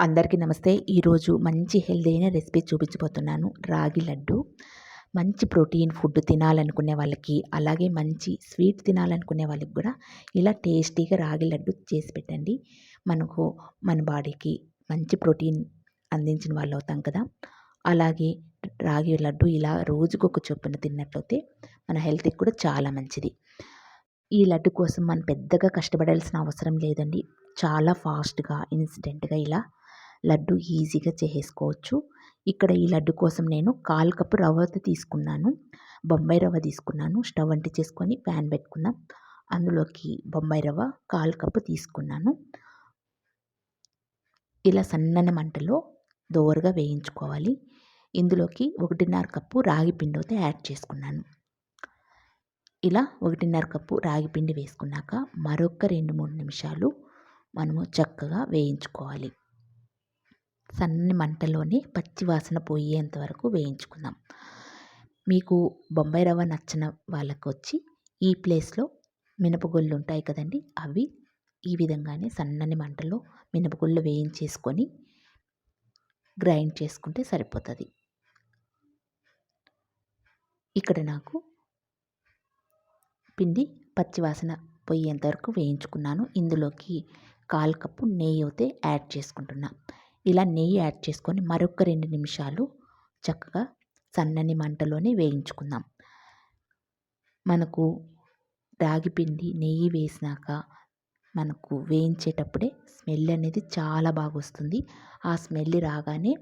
అందరికీ నమస్తే. ఈరోజు మంచి హెల్దీ అయిన రెసిపీ చూపించబోతున్నాను. రాగి లడ్డు. మంచి ప్రోటీన్ ఫుడ్ తినాలనుకునే వాళ్ళకి అలాగే మంచి స్వీట్ తినాలనుకునే వాళ్ళకి కూడా ఇలా టేస్టీగా రాగి లడ్డు చేసి పెట్టండి. మనకు మన బాడీకి మంచి ప్రోటీన్ అందించిన వాళ్ళు అవుతాం కదా. అలాగే రాగి లడ్డు ఇలా రోజుకొక చొప్పున తిన్నట్లయితే మన హెల్త్కి కూడా చాలా మంచిది. ఈ లడ్డు కోసం మనం పెద్దగా కష్టపడాల్సిన అవసరం లేదండి. చాలా ఫాస్ట్గా ఇన్స్టెంట్గా ఇలా లడ్డు ఈజీగా చేసేసుకోవచ్చు. ఇక్కడ ఈ లడ్డు కోసం నేను కాల్ కప్పు రవ్వ తీసుకున్నాను. బొంబాయి రవ్వ తీసుకున్నాను. స్టవ్ అంటి చేసుకొని ప్యాన్ పెట్టుకున్నాం. అందులోకి బొంబాయి రవ్వ కాల్ కప్పు తీసుకున్నాను. ఇలా సన్నని మంటలో దోరగా వేయించుకోవాలి. ఇందులోకి ఒకటిన్నర కప్పు రాగి పిండి అయితే యాడ్ చేసుకున్నాను. ఇలా ఒకటిన్నర కప్పు రాగి పిండి వేసుకున్నాక మరొక రెండు మూడు నిమిషాలు మనము చక్కగా వేయించుకోవాలి. సన్నని మంటలోనే పచ్చి వాసన పోయేంత వరకు వేయించుకుందాం. మీకు బొంబాయి రవ్వ నచ్చిన వాళ్ళకు వచ్చి ఈ ప్లేస్లో మినపగుళ్ళు ఉంటాయి కదండి అవి ఈ విధంగానే సన్నని మంటలో మినపగుళ్ళు వేయించేసుకొని గ్రైండ్ చేసుకుంటే సరిపోతుంది. ఇక్కడ నాకు పిండి పచ్చివాసన పోయేంత వరకు వేయించుకున్నాను. ఇందులోకి కాల్ కప్పు నెయ్యి అయితే యాడ్ చేసుకుంటున్నా. ఇలా నెయ్యి యాడ్ చేసుకొని మరొక రెండు నిమిషాలు చక్కగా సన్నని మంటలోనే వేయించుకుందాం. మనకు రాగి పిండి నెయ్యి వేసినాక మనకు వేయించేటప్పుడే స్మెల్ అనేది చాలా బాగా వస్తుంది. ఆ స్మెల్ రాగానే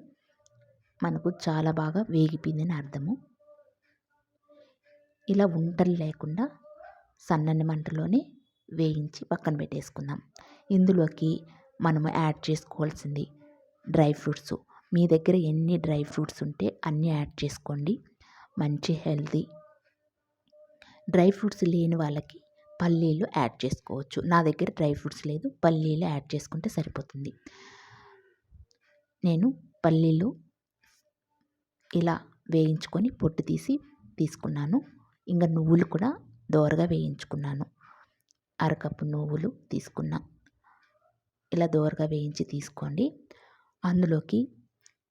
మనకు చాలా బాగా వేగిపోయిందని అర్థము. ఇలా ఉంటలు లేకుండా సన్నని మంటలోనే వేయించి పక్కన పెట్టేసుకుందాం. ఇందులోకి మనము యాడ్ చేసుకోవాల్సింది డ్రై ఫ్రూట్స్. మీ దగ్గర ఎన్ని డ్రై ఫ్రూట్స్ ఉంటే అన్నీ యాడ్ చేసుకోండి. మంచి హెల్తీ. డ్రై ఫ్రూట్స్ లేని వాళ్ళకి పల్లీలు యాడ్ చేసుకోవచ్చు. నా దగ్గర డ్రై ఫ్రూట్స్ లేదు. పల్లీలు యాడ్ చేసుకుంటే సరిపోతుంది. నేను పల్లీలు ఇలా వేయించుకొని పొట్టు తీసి తీసుకున్నాను. ఇంకా నువ్వులు కూడా దోరగా వేయించుకున్నాను. అరకప్పు నువ్వులు తీసుకున్నా. ఇలా దోరగా వేయించి తీసుకోండి. అందులోకి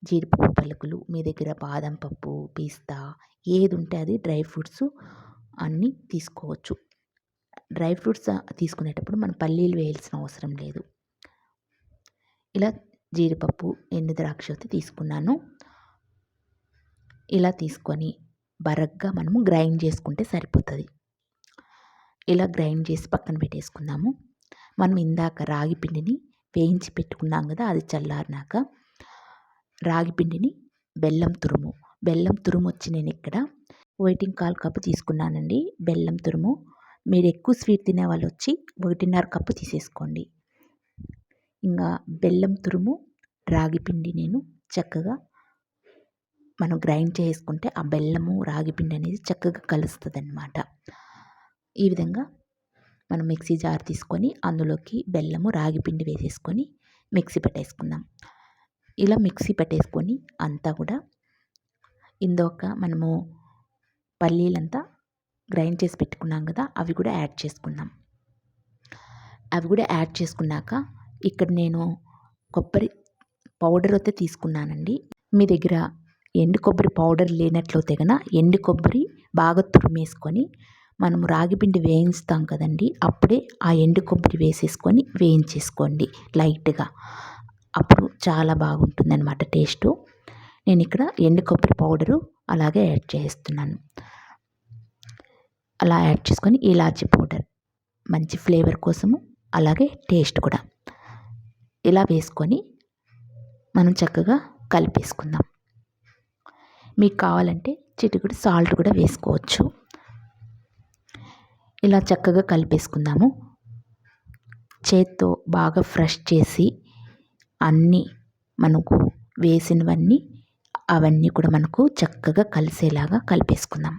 జీడిపప్పు పలుకులు మీ దగ్గర బాదం పప్పు పిస్తా ఏది ఉంటే అది డ్రై ఫ్రూట్స్ అన్నీ తీసుకోవచ్చు. డ్రై ఫ్రూట్స్ తీసుకునేటప్పుడు మనం పల్లీలు వేయాల్సిన అవసరం లేదు. ఇలా జీడిపప్పు ఎండు ద్రాక్ష అయితే తీసుకున్నాను. ఇలా తీసుకొని బరగ్గా మనము గ్రైండ్ చేసుకుంటే సరిపోతుంది. ఇలా గ్రైండ్ చేసి పక్కన పెట్టేసుకుందాము. మనం ఇందాక రాగి పిండిని వేయించి పెట్టుకున్నాం కదా అది చల్లారినాక రాగి పిండిని బెల్లం తురుము బెల్లం తురుము వచ్చి నేను ఇక్కడ వెయిటింగ్ కాల్ కప్పు తీసుకున్నానండి. బెల్లం తురుము మీరు ఎక్కువ స్వీట్ తినే వాళ్ళు వచ్చి ఒకటిన్నర కప్పు తీసేసుకోండి. ఇంకా బెల్లం తురుము రాగి పిండి నేను చక్కగా మనం గ్రైండ్ చేసుకుంటే ఆ బెల్లము రాగి పిండి అనేది చక్కగా కలుస్తుంది అన్నమాట ఈ విధంగా మనం మిక్సీ జార్ తీసుకొని అందులోకి బెల్లము రాగి పిండి వేసేసుకొని మిక్సీ పెట్టేసుకుందాం. ఇలా మిక్సీ పెట్టేసుకొని అంతా కూడా ఇందొక మనము పల్లీలంతా గ్రైండ్ చేసి పెట్టుకున్నాం కదా అవి కూడా యాడ్ చేసుకుందాం. అవి కూడా యాడ్ చేసుకున్నాక ఇక్కడ నేను కొబ్బరి పౌడర్ అయితే తీసుకున్నానండి. మీ దగ్గర ఎండు కొబ్బరి పౌడర్ లేనట్లయితే కనుక ఎండు కొబ్బరి బాగా తురిమేసుకొని మనం రాగిపిండి వేయిస్తాం కదండి అప్పుడే ఆ ఎండు కొబ్బరి వేసేసుకొని వేయించేసుకోండి లైట్గా. అప్పుడు చాలా బాగుంటుంది అనమాట టేస్టు. నేను ఇక్కడ ఎండు కొబ్బరి పౌడరు అలాగే యాడ్ చేస్తున్నాను. అలా యాడ్ చేసుకొని ఇలాచి పౌడర్ మంచి ఫ్లేవర్ కోసము అలాగే టేస్ట్ కూడా. ఇలా వేసుకొని మనం చక్కగా కలిపేసుకుందాం. మీకు కావాలంటే చిటికుడు సాల్ట్ కూడా వేసుకోవచ్చు. ఇలా చక్కగా కలిపేసుకుందాము. చేత్తో బాగా ఫ్రెష్ చేసి అన్నీ మనకు వేసినవన్నీ అవన్నీ కూడా మనకు చక్కగా కలిసేలాగా కలిపేసుకుందాం.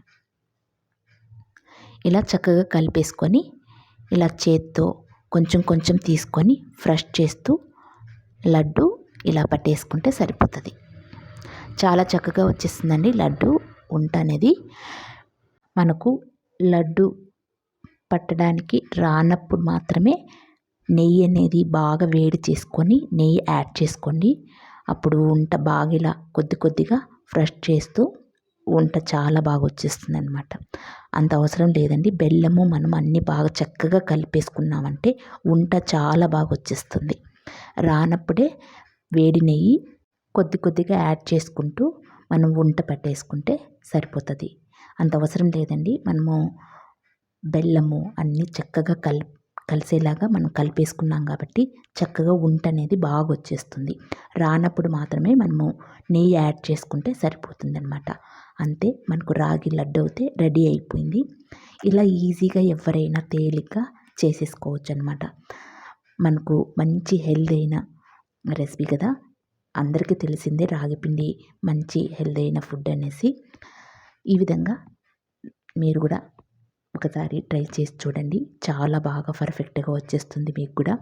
ఇలా చక్కగా కలిపేసుకొని ఇలా చేత్తో కొంచెం కొంచెం తీసుకొని ఫ్రెష్ చేస్తూ లడ్డు ఇలా పట్టేసుకుంటే సరిపోతుంది. చాలా చక్కగా వచ్చేస్తుందండి లడ్డు ఉంట అనేది మనకు లడ్డు పట్టడానికి రానప్పుడు మాత్రమే నెయ్యి అనేది బాగా వేడి చేసుకొని నెయ్యి యాడ్ చేసుకోండి. అప్పుడు వంట బాగా ఇలా కొద్ది కొద్దిగా ఫ్రెష్ చేస్తూ వంట చాలా బాగా వచ్చేస్తుంది అనమాట అంత అవసరం లేదండి. బెల్లము మనం అన్నీ బాగా చక్కగా కలిపేసుకున్నామంటే వంట చాలా బాగా వచ్చేస్తుంది. రానప్పుడే వేడి నెయ్యి కొద్ది కొద్దిగా యాడ్ చేసుకుంటూ మనం వంట పట్టేసుకుంటే సరిపోతుంది. అంత అవసరం లేదండి. మనము బెల్లము అన్నీ చక్కగా కల్ కలిసేలాగా మనం కలిపేసుకున్నాం కాబట్టి చక్కగా వంట అనేది బాగా వచ్చేస్తుంది రానప్పుడు మాత్రమే మనము నెయ్యి యాడ్ చేసుకుంటే సరిపోతుంది అనమాట అంతే మనకు రాగి లడ్డు అయితే రెడీ అయిపోయింది. ఇలా ఈజీగా ఎవరైనా తేలిగ్గా చేసేసుకోవచ్చు అనమాట మనకు మంచి హెల్త్ అయిన రెసిపీ కదా. అందరికీ తెలిసిందే రాగిపిండి మంచి హెల్త్ అయిన ఫుడ్ అనేసి. ఈ విధంగా మీరు కూడా ఒకసారి ట్రై చేసి చూడండి. చాలా బాగా పర్ఫెక్ట్గా వచ్చేస్తుంది మీకు కూడా.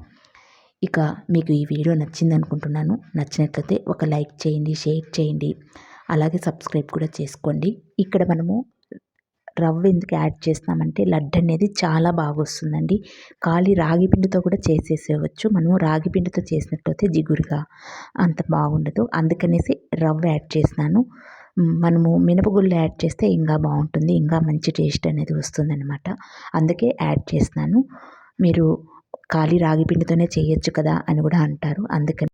ఇక మీకు ఈ వీడియో నచ్చింది అనుకుంటున్నాను నచ్చినట్లయితే ఒక లైక్ చేయండి షేర్ చేయండి. అలాగే సబ్స్క్రైబ్ కూడా చేసుకోండి. ఇక్కడ మనము రవ్వ ఎందుకు యాడ్ చేస్తామంటే లడ్డు అనేది చాలా బాగా వస్తుందండి. ఖాళీ రాగి పిండితో కూడా చేసేసేవచ్చు మనము రాగి పిండితో చేసినట్లయితే జిగురుగా అంత బాగుండదు. అందుకనేసి రవ్వ యాడ్ చేసినాను మనము మినపగుళ్ళు యాడ్ చేస్తే ఇంకా బాగుంటుంది ఇంకా మంచి టేస్ట్ అనేది వస్తుందన్నమాట. అందుకే యాడ్ చేసినాను మీరు ఖాళీ రాగి పిండితోనే చేయొచ్చు కదా అని కూడా అంటారు. అందుకని